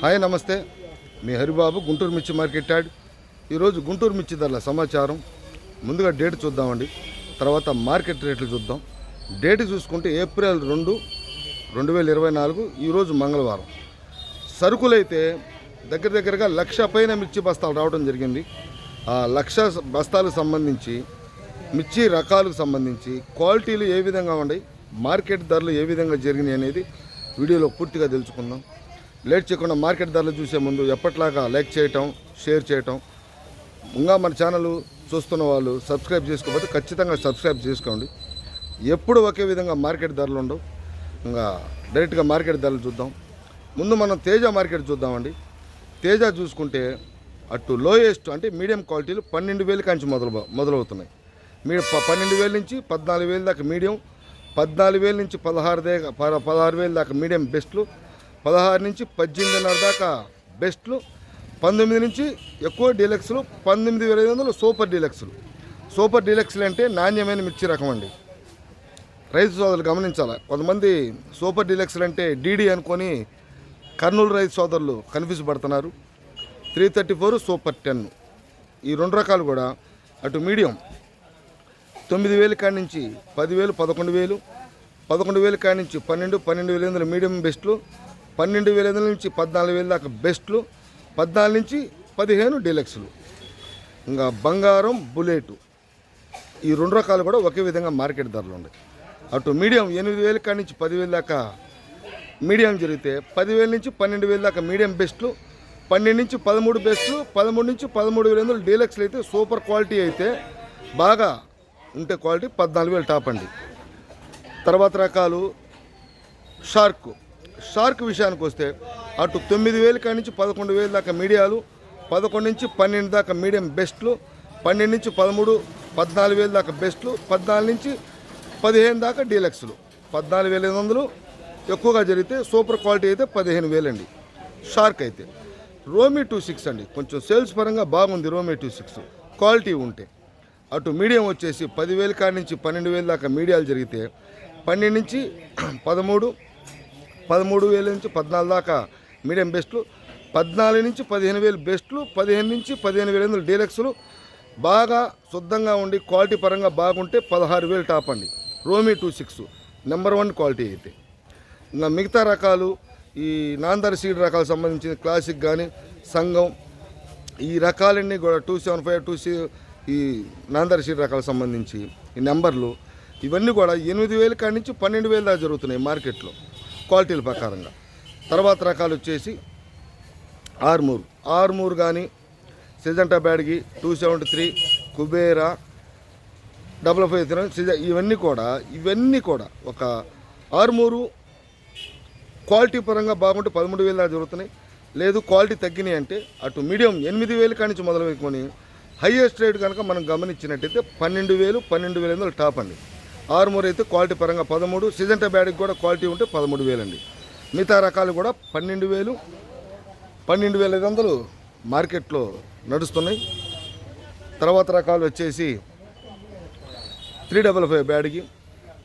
Hi నమస్తే. మీ హరిబాబు గుంటూరు మిర్చి market add. ఈరోజు గుంటూరు మిర్చి ధరల సమాచారం. ముందుగా డేట్ చూద్దామండి. తర్వాత మార్కెట్ రేట్లు చూద్దాం. డేట్ చూసుకుంటే ఏప్రిల్ రెండు రెండు వేల ఇరవై నాలుగు ఈరోజు మంగళవారం. సరుకులైతే దగ్గర దగ్గరగా లక్ష పైన మిర్చి బస్తాలు రావడం జరిగింది. ఆ లక్ష బస్తాలకు సంబంధించి మిర్చి రకాలకు సంబంధించి క్వాలిటీలు ఏ విధంగా ఉన్నాయి మార్కెట్ ధరలు ఏ విధంగా జరిగినాయి అనేది వీడియోలో పూర్తిగా తెలుసుకుందాం. లేట్ చేయకుండా మార్కెట్ ధరలు చూసే ముందు ఎప్పట్లాగా లైక్ చేయటం షేర్ చేయటం. ఇంకా మన ఛానల్ చూస్తున్న వాళ్ళు సబ్స్క్రైబ్ చేసుకోకపోతే ఖచ్చితంగా సబ్స్క్రైబ్ చేసుకోండి. ఎప్పుడు ఒకే విధంగా మార్కెట్ ధరలు ఉండవు. ఇంకా డైరెక్ట్గా మార్కెట్ ధరలు చూద్దాం. ముందు మనం తేజ మార్కెట్ చూద్దామండి. తేజ చూసుకుంటే అటు లోయెస్ట్ అంటే మీడియం క్వాలిటీలు పన్నెండు వేలు కాంచి మొదలు మొదలవుతున్నాయి. మీ పన్నెండు వేల నుంచి పద్నాలుగు వేల దాకా మీడియం పద్నాలుగు వేల నుంచి పదహారు దాకా ప- పదహారు వేల దాకా మీడియం బెస్ట్లు పదహారు నుంచి పద్దెనిమిదిన్నర దాకా బెస్ట్లు పంతొమ్మిది నుంచి ఎక్కువ డీలక్స్లు పంతొమ్మిది వేల ఐదు వందలు సూపర్ డీలక్స్లు. సూపర్ డీలక్స్లు అంటే నాణ్యమైన మిర్చి రకం అండి. రైతు సోదరులు గమనించాలి? కొంతమంది సూపర్ డీలక్స్లు అంటే డీడీ అనుకొని కర్నూలు రైతు సోదరులు కన్ఫ్యూజ్ పడుతున్నారు three thirty four super ten. ఈ రెండు రకాలు కూడా అటు మీడియం తొమ్మిది వేలు కాడి నుంచి పదివేలు పదకొండు వేలు పదకొండు వేలు కాడి నుంచి పన్నెండు పన్నెండు వేల ఎనిమిది మీడియం బెస్ట్లు పన్నెండు వేల ఐదు నుంచి పద్నాలుగు వేల దాకా బెస్ట్లు పద్నాలుగు నుంచి పదిహేను డీలక్స్లు. ఇంకా బంగారం బుల్లెట్ ఈ రెండు రకాలు కూడా ఒకే విధంగా మార్కెట్ ధరలు ఉన్నాయి. అటు మీడియం ఎనిమిది వేల కాడి నుంచి పదివేల దాకా మీడియం జరిగితే పదివేల నుంచి పన్నెండు వేల దాకా మీడియం బెస్ట్లు పన్నెండు నుంచి పదమూడు బెస్ట్లు పదమూడు నుంచి పదమూడు వేల ఎనిమిది డీలక్స్లు అయితే సూపర్ క్వాలిటీ అయితే బాగా ఉంటే క్వాలిటీ పద్నాలుగు వేలు టాప్ అండి. తర్వాత రకాలు షార్క్. షార్క్ విషయానికి వస్తే అటు తొమ్మిది వేలు కాడి నుంచి పదకొండు వేలు దాకా మీడియాలు పదకొండు నుంచి పన్నెండు దాకా మీడియం బెస్ట్లు పన్నెండు నుంచి పదమూడు పద్నాలుగు వేలు దాకా బెస్ట్లు పద్నాలుగు నుంచి పదిహేను దాకా డీలక్స్లు. పద్నాలుగు వేల ఐదు వందలు ఎక్కువగా జరిగితే సూపర్ క్వాలిటీ అయితే పదిహేను వేలండి. షార్క్ అయితే. రోమీ టూ సిక్స్ అండి. కొంచెం సేల్స్ పరంగా బాగుంది రోమీ టూ సిక్స్. క్వాలిటీ ఉంటే. అటు మీడియం వచ్చేసి పదివేల కాడి నుంచి పన్నెండు వేల దాకా మీడియాలు జరిగితే పన్నెండు నుంచి పదమూడు పదమూడు వేల నుంచి పద్నాలుగు దాకా మీడియం బెస్ట్లు పద్నాలుగు నుంచి పదిహేను వేలు బెస్ట్లు పదిహేను నుంచి పదిహేను వేల ఎనిమిది డీలక్స్లు. బాగా శుద్ధంగా ఉండి క్వాలిటీ పరంగా బాగుంటే పదహారు వేలు టాప్ అండి. రోమీ two six number one quality అయితే. ఇంకా మిగతా రకాలు ఈ నాందర్ సీడ్ రకాలకు సంబంధించిన క్లాసిక్ కానీ సంఘం ఈ రకాలన్నీ కూడా two seven five two C ఈ నాందర్ సీడ్ రకాలకు సంబంధించి ఈ నెంబర్లు ఇవన్నీ కూడా ఎనిమిది వేల కాడి నుంచి పన్నెండు వేల దాకా జరుగుతున్నాయి మార్కెట్లో. క్వాలిటీల ప్రకారంగా. తర్వాత రకాలు వచ్చేసి ఆర్మూర్. ఆర్మూర్ కానీ Syngenta Byadgi two seventy three Kubera double five three సిజ ఇవన్నీ కూడా ఇవన్నీ కూడా ఒక ఆర్మూరు క్వాలిటీ పరంగా బాగుంటే పదమూడు వేలు దాకా జరుగుతున్నాయి. లేదు క్వాలిటీ తగ్గినాయి అంటే అటు మీడియం ఎనిమిది వేలు కానించి మొదలు పెట్టుకొని హైయెస్ట్ రేట్ కనుక మనం గమనించినట్టయితే పన్నెండు వేలు పన్నెండు వేల టాప్ అండి. ఆరుమూరు అయితే క్వాలిటీ పరంగా పదమూడు. సిజంటా బ్యాడ్కి కూడా క్వాలిటీ ఉంటే పదమూడు వేలు అండి మిగతా రకాలు కూడా పన్నెండు వేలు పన్నెండు వేల ఐదు వందలు మార్కెట్లో నడుస్తున్నాయి. తర్వాత రకాలు వచ్చేసి త్రీ డబల్ ఫైవ్ బ్యాడ్కి.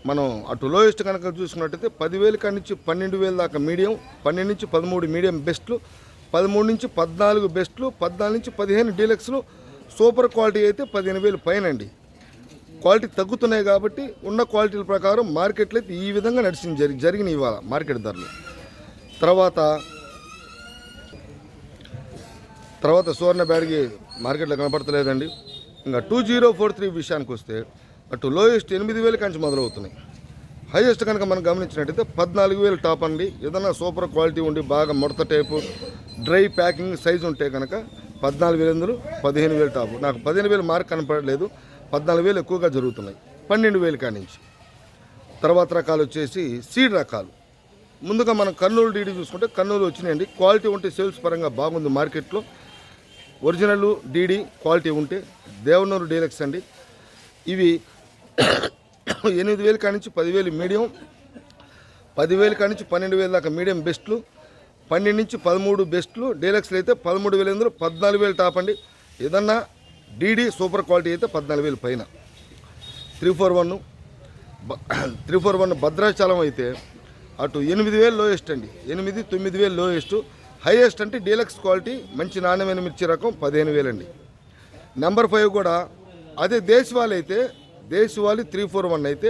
మనం అటు లోయెస్ట్ కనుక చూసుకున్నట్టయితే పదివేల కాడి నుంచి పన్నెండు వేల దాకా మీడియం పన్నెండు నుంచి పదమూడు మీడియం బెస్ట్లు పదమూడు నుంచి పద్నాలుగు బెస్ట్లు పద్నాలుగు నుంచి పదిహేను డీలక్స్లు. సూపర్ క్వాలిటీ అయితే పదిహేను వేలు పైన అండి క్వాలిటీ తగ్గుతున్నాయి కాబట్టి ఉన్న క్వాలిటీల ప్రకారం మార్కెట్లో అయితే ఈ విధంగా నడిచింది. జరిగి జరిగిన ఇవాళ మార్కెట్ ధరలు. తర్వాత తర్వాత సువర్ణ బ్యాడ్కి మార్కెట్లో కనపడతలేదండి. ఇంకా టూ జీరో ఫోర్ త్రీ విషయానికి వస్తే అటు లోయెస్ట్ ఎనిమిది వేల కంచి మొదలవుతున్నాయి. హైయెస్ట్ కనుక మనం గమనించినట్టయితే పద్నాలుగు వేలు టాప్ అండి. ఏదైనా సూపర్ క్వాలిటీ ఉండి బాగా ముడత టైపు డ్రై ప్యాకింగ్ సైజు ఉంటే కనుక పద్నాలుగు వేల ఎందులు పదిహేను వేలు టాపు. నాకు పదిహేను వేలు మార్క్ కనపడలేదు. పద్నాలుగు వేలు ఎక్కువగా జరుగుతున్నాయి. పన్నెండు వేలు కానించి. తర్వాత రకాలు వచ్చేసి సీడ్ రకాలు. ముందుగా మనం కర్నూలు డీడీ చూసుకుంటే కర్నూలు వచ్చినాయండి. క్వాలిటీ ఉంటే సేల్స్ పరంగా బాగుంది మార్కెట్లో. ఒరిజినల్ డీడీ క్వాలిటీ ఉంటే దేవనూరు డీలక్స్ అండి. ఇవి ఎనిమిది వేలు కానించి పదివేలు మీడియం. పదివేలు కానించి పన్నెండు వేల దాకా మీడియం బెస్ట్లు. పన్నెండు నుంచి పదమూడు బెస్ట్లు. డీలక్స్లు అయితే పదమూడు వేల ఎందులో పద్నాలుగు వేలు టాప్ అండి. ఏదన్నా డీడీ సూపర్ క్వాలిటీ అయితే పద్నాలుగు వేలు పైన. Three four one three four one Bhadrachalam అయితే అటు ఎనిమిది వేలు లోయెస్ట్ అండి. ఎనిమిది తొమ్మిది వేలు లోయెస్ట్ హైయెస్ట్ అంటే డీలక్స్ క్వాలిటీ మంచి నాణ్యమైన మిర్చి రకం పదిహేను వేలండి నెంబర్ ఫైవ్ కూడా అదే దేశవాళి అయితే దేశవాళి త్రీ ఫోర్ వన్ అయితే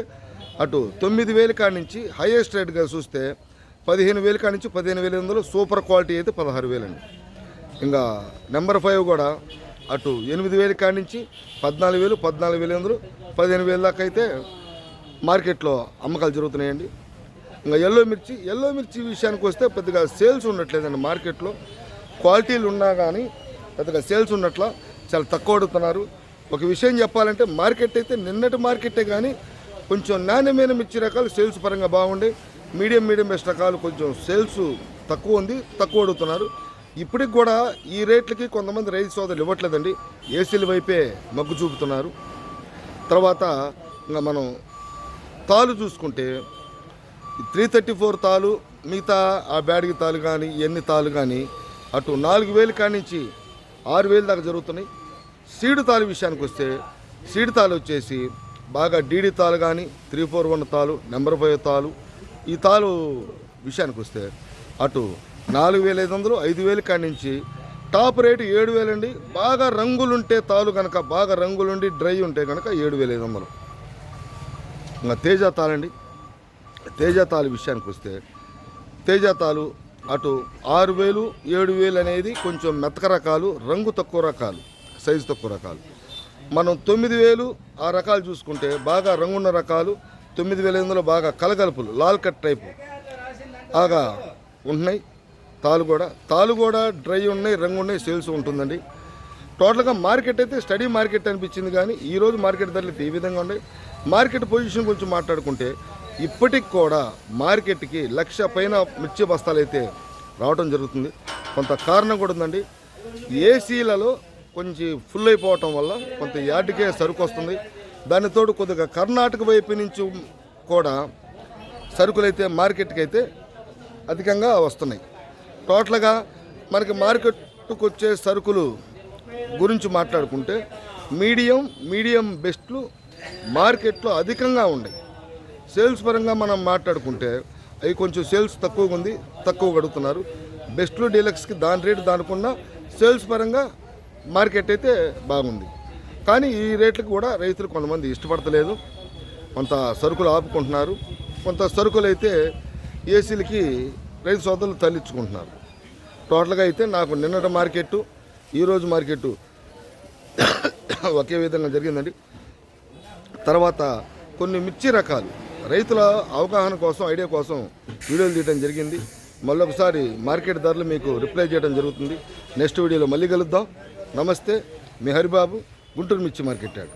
అటు తొమ్మిది వేలు కాడి నుంచి హైయెస్ట్ రేట్గా చూస్తే పదిహేను వేలు కాడి నుంచి పదిహేను వేల వందలు సూపర్ క్వాలిటీ అయితే పదహారు వేలండి ఇంకా నెంబర్ ఫైవ్ కూడా అటు ఎనిమిది వేలు కాడి నుంచి పద్నాలుగు వేలు పద్నాలుగు వేలు వందలు పదిహేను వేల దాకా అయితే మార్కెట్లో అమ్మకాలు జరుగుతున్నాయండి. ఇంకా ఎల్లో మిర్చి ఎల్లో మిర్చి విషయానికి వస్తే పెద్దగా సేల్స్ ఉండట్లేదండి మార్కెట్లో. క్వాలిటీలు ఉన్నా కానీ పెద్దగా సేల్స్ ఉన్నట్ల చాలా తక్కువ అడుగుతున్నారు. ఒక విషయం చెప్పాలంటే మార్కెట్ అయితే నిన్నటి మార్కెటే కానీ కొంచెం నాణ్యమైన మిర్చి రకాలు సేల్స్ పరంగా బాగుండే మీడియం మీడియం బెస్ట్ రకాలు కొంచెం సేల్స్ తక్కువ ఉంది తక్కువ అడుగుతున్నారు. ఇప్పటికి కూడా ఈ రేట్లకి కొంతమంది రైతు సోదరులు ఇవ్వట్లేదండి. ఏసీల వైపే మగ్గు చూపుతున్నారు. తర్వాత ఇంకా మనం తాలు చూసుకుంటే త్రీ థర్టీ ఫోర్ తాలు మిగతా ఆ బ్యాడ్కి తాలు కానీ ఎన్ని తాలు కానీ అటు నాలుగు వేలు కానించి ఆరు వేలు దాకా జరుగుతున్నాయి. సీడు తాలు విషయానికి వస్తే సీడు తాలు వచ్చేసి బాగా డీడీ తాలు కానీ త్రీ ఫోర్ వన్ తాలు నెంబర్ ఫైవ్ తాలు ఈ తాలు విషయానికి వస్తే అటు నాలుగు వేల ఐదు వందలు ఐదు వేలు కాడి నుంచి టాప్ రేటు ఏడు వేలండి. బాగా రంగులుంటే తాలు కనుక బాగా రంగులుండి డ్రై ఉంటే కనుక ఏడు వేల ఐదు వందలు. ఇంకా తేజ తాళండి తేజ తాలు విషయానికి వస్తే తేజ తాలు అటు ఆరు వేలు ఏడు వేలు అనేది కొంచెం మెతక రకాలు రంగు తక్కువ రకాలు సైజు తక్కువ రకాలు. మనం తొమ్మిది వేలు ఆ రకాలు చూసుకుంటే బాగా రంగున్న రకాలు తొమ్మిది వేల ఎనిమిదిలో బాగా కలగలుపులు లాల్ కట్ టైపు. బాగా ఉంటున్నాయి. తాలు కూడా తాలు కూడా డ్రై ఉన్నాయి రంగు ఉన్నాయి సేల్స్ ఉంటుందండి. టోటల్గా మార్కెట్ అయితే స్టడీ మార్కెట్ అనిపించింది కానీ ఈరోజు మార్కెట్ ధరలు ఏ ఈ విధంగా ఉన్నాయి. మార్కెట్ పొజిషన్ గురించి మాట్లాడుకుంటే ఇప్పటికి కూడా మార్కెట్కి లక్ష పైన మిర్చి బస్తాలు అయితే రావడం జరుగుతుంది. కొంత కారణం కూడా ఉందండి. ఏసీలలో కొంచెం ఫుల్ అయిపోవటం వల్ల కొంత యార్డ్కే సరుకు వస్తుంది. దానితోడు కొద్దిగా కర్ణాటక వైపు నుంచి కూడా సరుకులైతే మార్కెట్కి అయితే అధికంగా వస్తున్నాయి. టోటల్గా మనకి మార్కెట్కు వచ్చే సరుకులు గురించి మాట్లాడుకుంటే మీడియం మీడియం బెస్ట్లు మార్కెట్లో అధికంగా ఉన్నాయి. సేల్స్ పరంగా మనం మాట్లాడుకుంటే అవి కొంచెం సేల్స్ తక్కువగా ఉంది తక్కువ కడుగుతున్నారు బెస్ట్లు డీలక్స్కి దాని రేటు దానికున్న సేల్స్ పరంగా మార్కెట్ అయితే బాగుంది. కానీ ఈ రేట్లకు కూడా రైతులు కొంతమంది ఇష్టపడతలేదు. కొంత సరుకులు ఆపుకుంటున్నారు. కొంత సరుకులు అయితే ఏసీలకి రైతు సోదరులు తరలించుకుంటున్నారు టోటల్గా అయితే నాకు నిన్నటి మార్కెట్ ఈరోజు మార్కెట్ ఒకే విధంగా జరిగిందండి. తర్వాత కొన్ని మిర్చి రకాలు రైతుల అవగాహన కోసం ఐడియా కోసం వీడియోలు తీయడం జరిగింది. మళ్ళీ ఒకసారి మార్కెట్ ధరలు మీకు రిప్లై చేయడం జరుగుతుంది. నెక్స్ట్ వీడియోలో మళ్ళీ కలుద్దాం. నమస్తే మీ హరిబాబు గుంటూరు మిర్చి మార్కెట్ యాడ్.